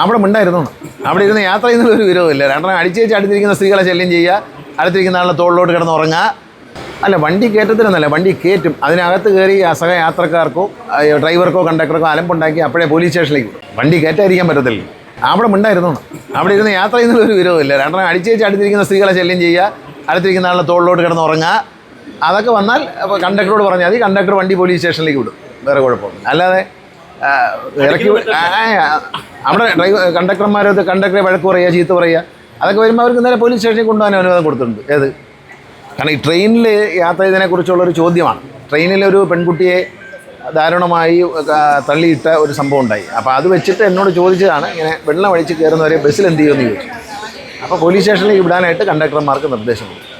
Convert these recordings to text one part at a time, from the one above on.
അവിടെ ഉണ്ടായിരുന്നു അവിടെ ഇരുന്ന് യാത്ര ചെയ്യുന്നതിൽ ഒരു വിരോധമില്ല. രണ്ടെണ്ണം അടിച്ചേച്ച് അടുത്തിരിക്കുന്ന സ്ത്രീകളെ ശല്യം ചെയ്യുക അടുത്തിരിക്കുന്ന ആളുടെ തോളിലോട്ട് കിടന്ന് ഉറങ്ങുക. അല്ല വണ്ടി കയറ്റത്തില്ലെന്നല്ല വണ്ടി കയറ്റും. അതിനകത്ത് കയറി അസഹ യാത്രക്കാർക്കോ ഡ്രൈവർക്കോ കണ്ടക്ടർക്കോ അലമ്പുണ്ടാക്കി അപ്പോഴേ പോലീസ് സ്റ്റേഷനിലേക്ക് വിടും വണ്ടി കയറ്റായിരിക്കാൻ പറ്റത്തില്ല. അവിടെ ഉണ്ടായിരുന്നു അവിടെ ഇരുന്ന് യാത്ര ചെയ്യുന്നതിൽ ഒരു വിരോധമില്ല. രണ്ടെണ്ണം അടിച്ചേച്ച് അടുത്തിരിക്കുന്ന സ്ത്രീകളെ ശല്യം ചെയ്യുക അടുത്തിരിക്കുന്ന ആളുടെ തോളിലോട്ട് കിടന്ന് ഉറങ്ങുക. അതൊക്കെ വന്നാൽ അപ്പോൾ കണ്ടക്ടറോട് പറഞ്ഞാൽ മതി. കണ്ടക്ടർ വണ്ടി പോലീസ് സ്റ്റേഷനിലേക്ക് വിടും. വേറെ കുഴപ്പമൊന്നും അല്ലാതെ ആ, ഇറക്കി അവിടെ ഡ്രൈവർ കണ്ടക്ടർമാരത് കണ്ടക്ടറെ വഴക്ക് പറയുക ചീത്ത പറയുക. അതൊക്കെ വരുമ്പോൾ അവർക്ക് നേരെ പോലീസ് സ്റ്റേഷനിൽ കൊണ്ടുപോകാൻ അനുവാദം കൊടുത്തിട്ടുണ്ട്. ഏത്? കാരണം ഈ ട്രെയിനിൽ യാത്ര ചെയ്തതിനെക്കുറിച്ചുള്ളൊരു ചോദ്യമാണ്. ട്രെയിനിലൊരു പെൺകുട്ടിയെ ദാരുണമായി തള്ളിയിട്ട ഒരു സംഭവം ഉണ്ടായി. അപ്പോൾ അത് വെച്ചിട്ട് എന്നോട് ചോദിച്ചതാണ് ഇങ്ങനെ വെള്ളം അഴിച്ച് കയറുന്നവരെ ബസ്സിൽ എന്ത് ചെയ്യുമെന്ന് ചോദിച്ചു. അപ്പോൾ പോലീസ് സ്റ്റേഷനിലേക്ക് വിടാനായിട്ട് കണ്ടക്ടർമാർക്ക് നിർദ്ദേശം കൊടുത്തു.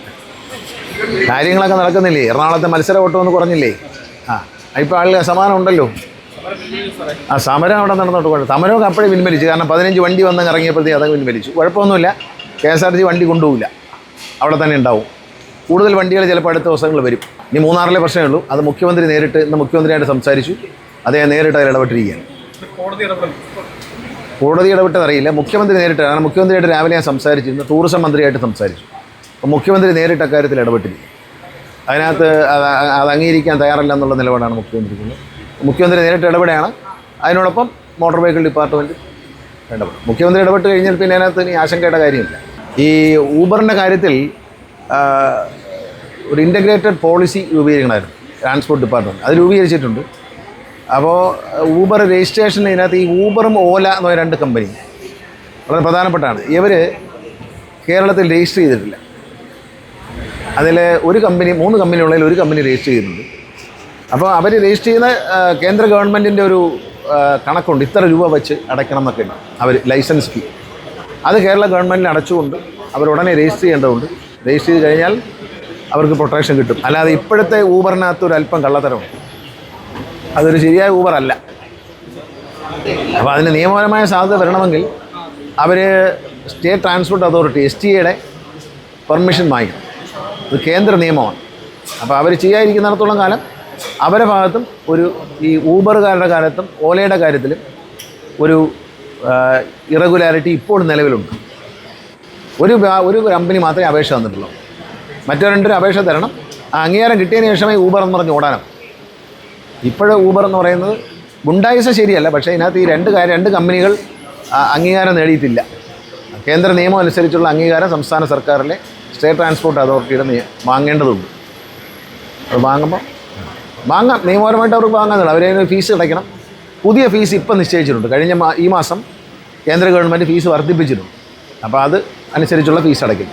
കാര്യങ്ങളൊക്കെ നടക്കുന്നില്ലേ? എറണാകുളത്തെ മത്സര ഓട്ടം എന്ന് കുറഞ്ഞില്ലേ ആ ഇപ്പോൾ ആളുകൾ സമാനം ഉണ്ടല്ലോ. ആ സമരം അവിടെ നടന്നോട്ട് കുഴപ്പം. സമരമൊക്കെ അപ്പോഴേ പിൻവലിച്ചു. കാരണം പതിനഞ്ച് വണ്ടി വന്ന് ഇറങ്ങിയപ്പോഴത്തേക്ക് അതങ്ങ് പിൻവലിച്ചു. കുഴപ്പമൊന്നുമില്ല. കെ എസ് ആർ ടി വണ്ടി കൊണ്ടുപോകില്ല. അവിടെ തന്നെ ഉണ്ടാവും. കൂടുതൽ വണ്ടികൾ ചിലപ്പോൾ അടുത്ത ദിവസങ്ങൾ വരും. ഇനി മൂന്നാറിലെ പ്രശ്നമേ ഉള്ളൂ. അത് മുഖ്യമന്ത്രി നേരിട്ട് ഇന്ന് മുഖ്യമന്ത്രിയായിട്ട് സംസാരിച്ചു. അദ്ദേഹം നേരിട്ട് അതിൽ ഇടപെട്ടിരിക്കുകയാണ്. കോടതി ഇടപെട്ടതറിയില്ല മുഖ്യമന്ത്രി നേരിട്ട് കാരണം മുഖ്യമന്ത്രിയായിട്ട് രാവിലെ ഞാൻ സംസാരിച്ചു. ഇന്ന് ടൂറിസം മന്ത്രിയായിട്ട് സംസാരിച്ചു. അപ്പോൾ മുഖ്യമന്ത്രി നേരിട്ട് അക്കാര്യത്തിൽ ഇടപെട്ടിരിക്കും അതിനകത്ത് അത് അത് അംഗീകരിക്കാൻ തയ്യാറല്ല എന്നുള്ള നിലപാടാണ് മുഖ്യമന്ത്രിക്കുള്ളത്. മുഖ്യമന്ത്രി നേരിട്ട് ഇടപെടുകയാണ്. അതിനോടൊപ്പം മോട്ടോർ വെഹിക്കിൾ ഡിപ്പാർട്ട്മെന്റ് ഇടപെടും. മുഖ്യമന്ത്രി ഇടപെട്ട് കഴിഞ്ഞാൽ പിന്നെ അതിനകത്ത് ഇനി ആശങ്കയുടെ കാര്യമില്ല. ഈ ഊബറിന്റെ കാര്യത്തിൽ ഒരു ഇന്റഗ്രേറ്റഡ് പോളിസി രൂപീകരിക്കണമായിരുന്നു. ട്രാൻസ്പോർട്ട് ഡിപ്പാർട്ട്മെന്റ് അത് രൂപീകരിച്ചിട്ടുണ്ട്. അപ്പോൾ ഊബർ രജിസ്ട്രേഷൻ ഇതിനകത്ത് ഈ ഊബറും ഓല എന്ന് പറഞ്ഞ രണ്ട് കമ്പനി വളരെ പ്രധാനപ്പെട്ടാണ് ഇവർ കേരളത്തിൽ രജിസ്റ്റർ ചെയ്തിട്ടില്ല. അതിൽ ഒരു കമ്പനി മൂന്ന് കമ്പനി ഉള്ളതിൽ ഒരു കമ്പനി രജിസ്റ്റർ ചെയ്യുന്നുണ്ട് അപ്പോൾ അവർ രജിസ്റ്റർ ചെയ്യുന്ന കേന്ദ്ര ഗവൺമെന്റിന്റെ ഒരു കണക്കുണ്ട്. ഇത്ര രൂപ വെച്ച് അടയ്ക്കണം എന്നൊക്കെ. ഉണ്ട് അവർ ലൈസൻസ് ഫീ അത് കേരള ഗവൺമെന്റിന് അടച്ചുകൊണ്ട് അവർ ഉടനെ രജിസ്റ്റർ ചെയ്യേണ്ടതുണ്ട്. രജിസ്റ്റർ ചെയ്ത് കഴിഞ്ഞാൽ അവർക്ക് പ്രൊട്ടക്ഷൻ കിട്ടും. അല്ലാതെ ഇപ്പോഴത്തെ ഊബറിനകത്ത് ഒരു അല്പം കള്ളത്തരമുണ്ട്. അതൊരു ശരിയായ ഊബർ അല്ല. അപ്പോൾ അതിന് നിയമപരമായ സാധ്യത വരണമെങ്കിൽ അവർ state transport authority S T എയുടെ പെർമിഷൻ വാങ്ങിക്കണം. ഇത് കേന്ദ്ര നിയമമാണ്. അപ്പോൾ അവർ ചെയ്യാതിരിക്കുന്നിടത്തോളം കാലം അവരുടെ ഭാഗത്തും ഒരു ഈ ഊബറുകാരുടെ കാലത്തും ഓലയുടെ കാര്യത്തിലും ഒരു ഇറഗുലാരിറ്റി ഇപ്പോൾ നിലവിലുണ്ട്. ഒരു ഒരു കമ്പനി മാത്രമേ അപേക്ഷ തന്നിട്ടുള്ളൂ. മറ്റു രണ്ടൊരു അപേക്ഷ തരണം. ആ അംഗീകാരം കിട്ടിയതിന് ശേഷമേ ഊബർ എന്ന് പറഞ്ഞ് ഓടാനും. ഇപ്പോഴേ ഊബർ എന്ന് പറയുന്നത് ഗുണ്ടായുസ ശരിയല്ല പക്ഷേ ഇതിനകത്ത് ഈ രണ്ട് കാര്യം രണ്ട് കമ്പനികൾ അംഗീകാരം നേടിയിട്ടില്ല. കേന്ദ്ര നിയമം അനുസരിച്ചുള്ള അംഗീകാരം സംസ്ഥാന സർക്കാരിലെ സ്റ്റേറ്റ് ട്രാൻസ്പോർട്ട് അതോറിറ്റിയുടെ വാങ്ങേണ്ടതുണ്ട്. അത് വാങ്ങുമ്പോൾ വാങ്ങാം. നിയമപരമായിട്ട് അവർക്ക് വാങ്ങാന്നുള്ളൂ അവരതിന് ഫീസ് അടയ്ക്കണം. പുതിയ ഫീസ് ഇപ്പം നിശ്ചയിച്ചിട്ടുണ്ട്. കഴിഞ്ഞ ഈ മാസം കേന്ദ്ര ഗവൺമെന്റ് ഫീസ് വർദ്ധിപ്പിച്ചിട്ടുണ്ട്. അപ്പോൾ അത് അനുസരിച്ചുള്ള ഫീസ് അടയ്ക്കും.